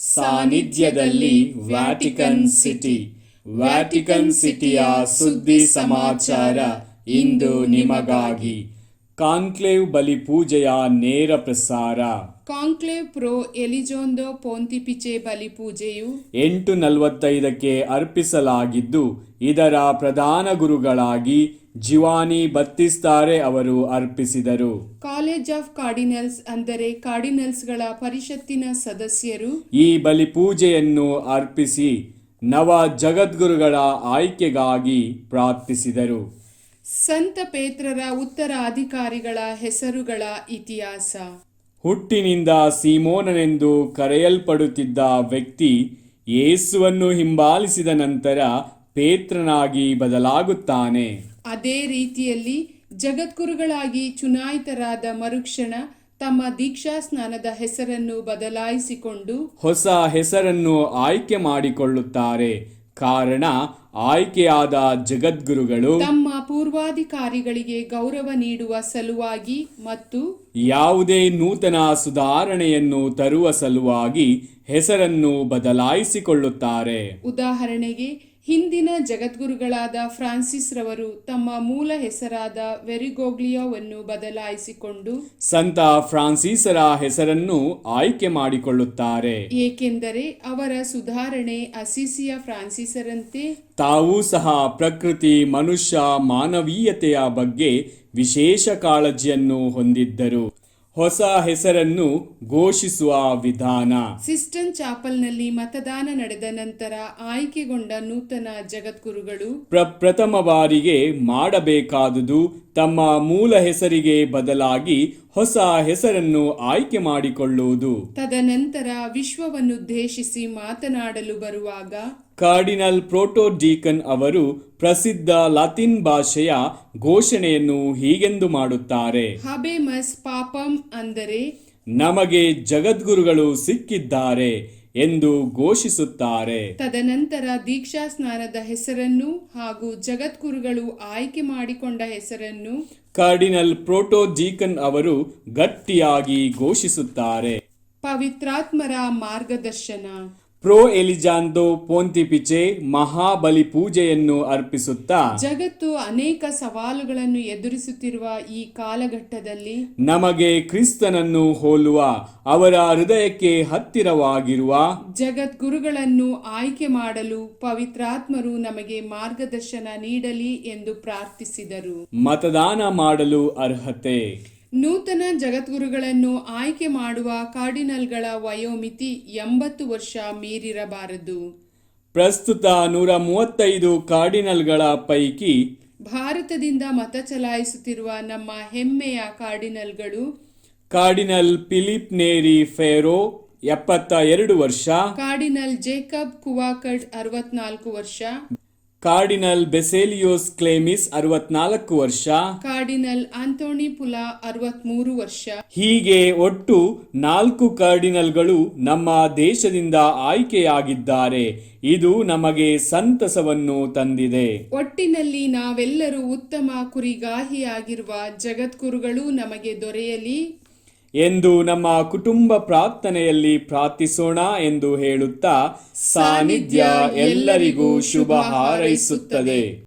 ಸಾನ್ನಿಧ್ಯದಲ್ಲಿ Vatican city Vatican ಸಿಟಿಯ ಸುದ್ದಿ ಸಮಾಚಾರ ಇಂದು ನಿಮಗಾಗಿ. ಕಾನ್ಕ್ಲೇವ್ ಬಲಿ ಪೂಜೆಯ ನೇರ ಪ್ರಸಾರ. ಕಾಂಕ್ಲೇವ್ ಪ್ರೋ ಎಲಿಜೋಂದೋ ಪೋಂತಿಪಿಚೆ ಬಲಿಪೂಜೆಯು ಎಂಟು ನಲವತ್ತೈದಕ್ಕೆ ಅರ್ಪಿಸಲಾಗಿದ್ದು ಇದರ ಪ್ರಧಾನ ಗುರುಗಳಾಗಿ ಜಿವಾನಿ ಬತ್ತಿಸ್ತಾರೆ ಅವರು ಅರ್ಪಿಸಿದರು. ಕಾಲೇಜ್ ಆಫ್ ಕಾರ್ಡಿನಲ್ಸ್ ಅಂದರೆ ಕಾರ್ಡಿನಲ್ಸ್ಗಳ ಪರಿಷತ್ತಿನ ಸದಸ್ಯರು. ಈ ಬಲಿಪೂಜೆಯನ್ನು ಅರ್ಪಿಸಿ ನವ ಜಗದ್ಗುರುಗಳ ಆಯ್ಕೆಗಾಗಿ ಪ್ರಾರ್ಥಿಸಿದರು. ಸಂತ ಪೇತ್ರರ ಉತ್ತರಾಧಿಕಾರಿಗಳ ಹೆಸರುಗಳ ಇತಿಹಾಸ. ಹುಟ್ಟಿನಿಂದ ಸೀಮೋನನೆಂದು ಕರೆಯಲ್ಪಡುತ್ತಿದ್ದ ವ್ಯಕ್ತಿ ಯೇಸುವನ್ನು ಹಿಂಬಾಲಿಸಿದ ನಂತರ ಪೇತ್ರನಾಗಿ ಬದಲಾಗುತ್ತಾನೆ. ಅದೇ ರೀತಿಯಲ್ಲಿ ಜಗದ್ಗುರುಗಳಾಗಿ ಚುನಾಯಿತರಾದ ಮರುಕ್ಷಣ ತಮ್ಮ ದೀಕ್ಷಾ ಸ್ನಾನದ ಹೆಸರನ್ನು ಬದಲಾಯಿಸಿಕೊಂಡು ಹೊಸ ಹೆಸರನ್ನು ಆಯ್ಕೆ ಮಾಡಿಕೊಳ್ಳುತ್ತಾರೆ. ಕಾರಣ ಆಯ್ಕೆಯಾದ ಜಗದ್ಗುರುಗಳು ತಮ್ಮ ಪೂರ್ವಾಧಿಕಾರಿಗಳಿಗೆ ಗೌರವ ನೀಡುವ ಸಲುವಾಗಿ ಮತ್ತು ಯಾವುದೇ ನೂತನ ಸುಧಾರಣೆಯನ್ನು ತರುವ ಸಲುವಾಗಿ ಹೆಸರನ್ನು ಬದಲಾಯಿಸಿಕೊಳ್ಳುತ್ತಾರೆ. ಉದಾಹರಣೆಗೆ ಹಿಂದಿನ ಜಗದ್ಗುರುಗಳಾದ ಫ್ರಾನ್ಸಿಸ್ ರವರು ತಮ್ಮ ಮೂಲ ಹೆಸರಾದ ವೆರಿಗೋಗ್ಲಿಯೋವನ್ನು ಬದಲಾಯಿಸಿಕೊಂಡು ಸಂತ ಫ್ರಾನ್ಸಿಸರ ಹೆಸರನ್ನು ಆಯ್ಕೆ ಮಾಡಿಕೊಳ್ಳುತ್ತಾರೆ. ಏಕೆಂದರೆ ಅವರ ಸುಧಾರಣೆ ಅಸಿಸಿಯ ಫ್ರಾನ್ಸಿಸರಂತೆ ತಾವೂ ಸಹ ಪ್ರಕೃತಿ ಮನುಷ್ಯ ಮಾನವೀಯತೆಯ ಬಗ್ಗೆ ವಿಶೇಷ ಕಾಳಜಿಯನ್ನು ಹೊಂದಿದ್ದರು. ಹೊಸ ಹೆಸರನ್ನು ಘೋಷಿಸುವ ವಿಧಾನ. ಸಿಸ್ಟನ್ ಚಾಪಲ್ನಲ್ಲಿ ಮತದಾನ ನಡೆದ ನಂತರ ಆಯ್ಕೆಗೊಂಡ ನೂತನ ಜಗದ್ಗುರುಗಳು ಪ್ರ ಪ್ರಥಮ ಬಾರಿಗೆ ಮಾಡಬೇಕಾದುದು ತಮ್ಮ ಮೂಲ ಹೆಸರಿಗೆ ಬದಲಾಗಿ ಹೊಸ ಹೆಸರನ್ನು ಆಯ್ಕೆ ಮಾಡಿಕೊಳ್ಳುವುದು. ತದನಂತರ ವಿಶ್ವವನ್ನುದ್ದೇಶಿಸಿ ಮಾತನಾಡಲು ಬರುವಾಗ ಕಾರ್ಡಿನಲ್ ಪ್ರೋಟೋಡೀಕನ್ ಅವರು ಪ್ರಸಿದ್ಧ ಲತಿನ್ ಭಾಷೆಯ ಘೋಷಣೆಯನ್ನು ಹೀಗೆಂದು ಮಾಡುತ್ತಾರೆ. ಹಬೇಮಸ್ ಪಾಪಂ ಅಂದರೆ ನಮಗೆ ಜಗದ್ಗುರುಗಳು ಸಿಕ್ಕಿದ್ದಾರೆ. ಎಂದು ಘೋಷಿಸುತ್ತಾರೆ. ತದನಂತರ ದೀಕ್ಷಾ ಸ್ನಾನದ ಹೆಸರನ್ನು ಹಾಗೂ ಜಗದ್ಗುರುಗಳು ಆಯ್ಕೆ ಮಾಡಿಕೊಂಡ ಹೆಸರನ್ನು ಕಾರ್ಡಿನಲ್ ಪ್ರೋಟೋಜೀಕನ್ ಅವರು ಗಟ್ಟಿಯಾಗಿ ಘೋಷಿಸುತ್ತಾರೆ. ಪವಿತ್ರಾತ್ಮರ ಮಾರ್ಗದರ್ಶನ. ಪ್ರೋ ಎಲಿಜಾಂದೋ ಪೋಂತಿಪಿಚೆ ಮಹಾಬಲಿ ಪೂಜೆಯನ್ನು ಅರ್ಪಿಸುತ್ತಾ. ಜಗತ್ತು ಅನೇಕ ಸವಾಲುಗಳನ್ನು ಎದುರಿಸುತ್ತಿರುವ ಈ ಕಾಲಘಟ್ಟದಲ್ಲಿ ನಮಗೆ ಕ್ರಿಸ್ತನನ್ನು ಹೋಲುವ ಅವರ ಹೃದಯಕ್ಕೆ ಹತ್ತಿರವಾಗಿರುವ ಜಗದ್ಗುರುಗಳನ್ನು ಆಯ್ಕೆ ಮಾಡಲು ಪವಿತ್ರಾತ್ಮರು ನಮಗೆ ಮಾರ್ಗದರ್ಶನ ನೀಡಲಿ ಎಂದು ಪ್ರಾರ್ಥಿಸಿದರು. ಮತದಾನ ಮಾಡಲು ಅರ್ಹತೆ. ನೂತನ ಜಗದ್ಗುರುಗಳನ್ನು ಆಯ್ಕೆ ಮಾಡುವ ಕಾರ್ಡಿನಲ್ಗಳ ವಯೋಮಿತಿ ಎಂಬತ್ತು ವರ್ಷ ಮೀರಿರಬಾರದು. ಪ್ರಸ್ತುತ ನೂರ ಮೂವತ್ತೈದು ಕಾರ್ಡಿನಲ್ಗಳ ಪೈಕಿ ಭಾರತದಿಂದ ಮತ ಚಲಾಯಿಸುತ್ತಿರುವ ನಮ್ಮ ಹೆಮ್ಮೆಯ ಕಾರ್ಡಿನಲ್ಗಳು ಕಾರ್ಡಿನಲ್ ಫಿಲಿಪ್ ನೇರಿ ಫೇರೋ ಎಪ್ಪತ್ತ ಎರಡು ವರ್ಷ ಕಾರ್ಡಿನಲ್ ಜೇಕಬ್ ಕುವಾಕಡ್ ಅರವತ್ನಾಲ್ಕು ವರ್ಷ ಕಾರ್ಡಿನಲ್ ಬೆಸೇಲಿಯೋಸ್ ಕ್ಲೇಮಿಸ್ ಅರವತ್ನಾಲ್ಕು ವರ್ಷ. ಕಾರ್ಡಿನಲ್ ಆಂಟೋನಿ ಪುಲಾ ಅರವತ್ಮೂರು ವರ್ಷ. ಹೀಗೆ ಒಟ್ಟು ನಾಲ್ಕು ಕಾರ್ಡಿನಲ್ಗಳು ನಮ್ಮ ದೇಶದಿಂದ ಆಯ್ಕೆಯಾಗಿದ್ದಾರೆ. ಇದು ನಮಗೆ ಸಂತಸವನ್ನು ತಂದಿದೆ. ಒಟ್ಟಿನಲ್ಲಿ ನಾವೆಲ್ಲರೂ ಉತ್ತಮ ಕುರಿಗಾಹಿಯಾಗಿರುವ ಜಗದ್ಗುರುಗಳು ನಮಗೆ ದೊರೆಯಲಿ. ಎಂದು ನಮ್ಮ ಕುಟುಂಬ ಪ್ರಾರ್ಥನೆಯಲ್ಲಿ ಪ್ರಾರ್ಥಿಸೋಣ ಎಂದು ಹೇಳುತ್ತಾ ಸಾನ್ನಿಧ್ಯ ಎಲ್ಲರಿಗೂ ಶುಭ ಹಾರೈಸುತ್ತದೆ.